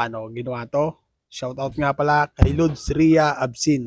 paano ginawa to. Shoutout nga pala kay Lods Ria Absin.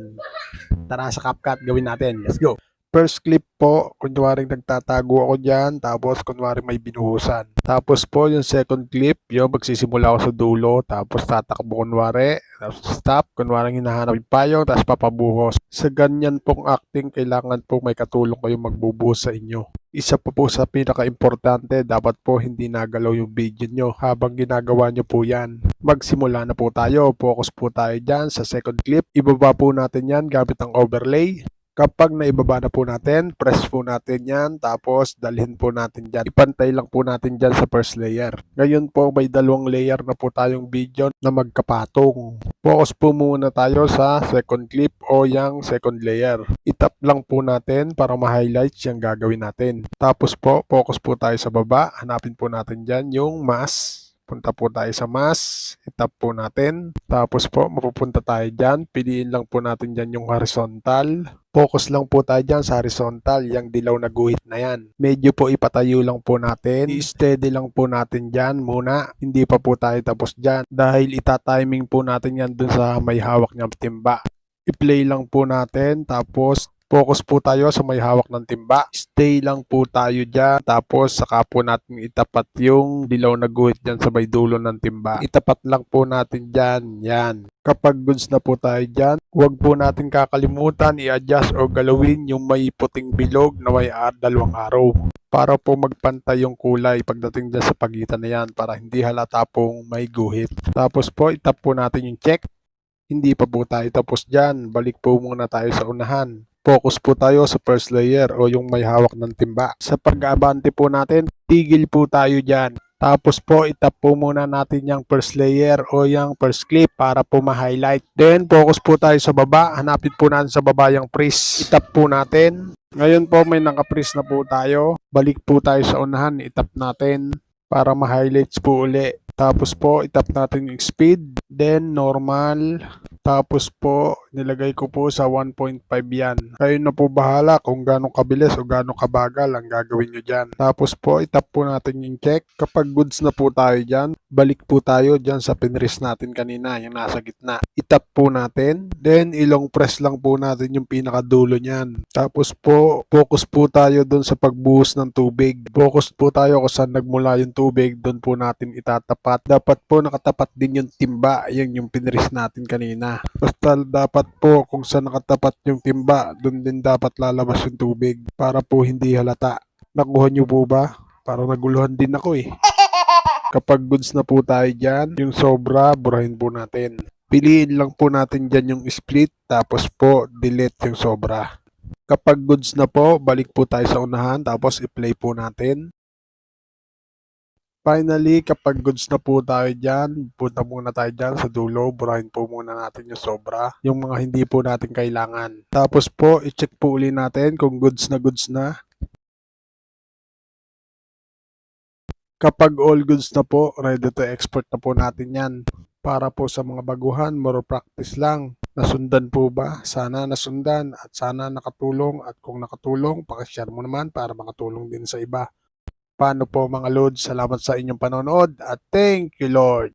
Tara sa CapCut, gawin natin. Let's go. First clip po, kunwaring nagtatago ako dyan, tapos kunwaring may binuhusan. Tapos po, yung second clip, yung magsisimula ako sa dulo, tapos tatakbo kunwari, tapos stop, kunwaring hinahanap yung payong, tapos papabuhos. Sa ganyan pong acting, kailangan po may katulong kayo magbubuhos sa inyo. Isa pa po sa pinaka-importante, dapat po hindi nagalaw yung video nyo habang ginagawa nyo po yan. Magsimula na po tayo, focus po tayo dyan sa second clip. Ibaba po natin yan gamit ang overlay. Kapag naibaba na po natin, press po natin yan, tapos dalhin po natin dyan. Ipantay lang po natin dyan sa first layer. Ngayon po, may dalawang layer na po tayong video na magkapatong. Focus po muna tayo sa second clip o yung second layer. Itap lang po natin para ma-highlight yung gagawin natin. Tapos po, focus po tayo sa baba. Hanapin po natin dyan yung mask. Punta po tayo sa mask. Itap po natin. Tapos po, mapupunta tayo dyan. Piliin lang po natin dyan yung horizontal. Focus lang po tayo dyan sa horizontal, yung dilaw na guhit na yan. Medyo po ipatayo lang po natin. I-steady lang po natin dyan muna. Hindi pa po tayo tapos dyan. Dahil itatiming po natin yan dun sa may hawak niyang timba. I-play lang po natin. Tapos focus po tayo sa may hawak ng timba. Stay lang po tayo dyan. Tapos saka po natin itapat yung dilaw na guhit dyan sa may dulo ng timba. Itapat lang po natin dyan. Yan. Kapag goods na po tayo dyan, huwag po natin kakalimutan i-adjust o galawin yung may puting bilog na may ar- dalawang araw para po magpantay yung kulay pagdating dyan sa pagitan na yan para hindi halata pong may guhit. Tapos po, itap po natin yung check. Hindi pa po tayo tapos dyan. Balik po muna tayo sa unahan. Focus po tayo sa first layer o yung may hawak ng timba. Sa pag-abante po natin, tigil po tayo dyan. Tapos po, itap po muna natin yung first layer o yung first clip para po ma-highlight. Then, focus po tayo sa baba. Hanapin po natin sa baba yung freeze. Itap po natin. Ngayon po, may naka-freeze na po tayo. Balik po tayo sa unahan. Itap natin para ma-highlights po uli. Tapos po, itap natin yung speed. Then, normal. Tapos po, nilagay ko po sa 1.5 yan. Kayo na po bahala kung gaano kabilis o gaano kabagal ang gagawin nyo dyan. Tapos po, itap po natin yung check. Kapag goods na po tayo dyan, balik po tayo dyan sa pinrest natin kanina, yung nasa gitna. Itap po natin. Then, ilong press lang po natin yung pinakadulo niyan. Tapos po, focus po tayo dun sa pagbuhos ng tubig. Focus po tayo kung saan nagmula yung tubig, dun po natin itatapat. Dapat po nakatapat din yung timba, yung yung pinrest natin kanina. Basta dapat po kung saan nakatapat yung timba, dun din dapat lalabas yung tubig para po hindi halata. Nakuha nyo po ba? Parang naguluhan din ako eh. Kapag goods na po tayo dyan, yung sobra, burahin po natin. Piliin lang po natin dyan yung split, tapos po, delete yung sobra. Kapag goods na po, balik po tayo sa unahan, tapos i-play po natin. Finally, kapag goods na po tayo dyan, punta muna tayo dyan sa dulo, burahin po muna natin yung sobra, yung mga hindi po natin kailangan. Tapos po, i-check po uli natin kung goods na goods na. Kapag all goods na po, ready to export na po natin yan. Para po sa mga baguhan, more practice lang. Nasundan po ba? Sana nasundan at sana nakatulong at kung nakatulong, pakishare mo naman para makatulong din sa iba. Paano po mga Lord? Salamat sa inyong panonood at thank you Lord.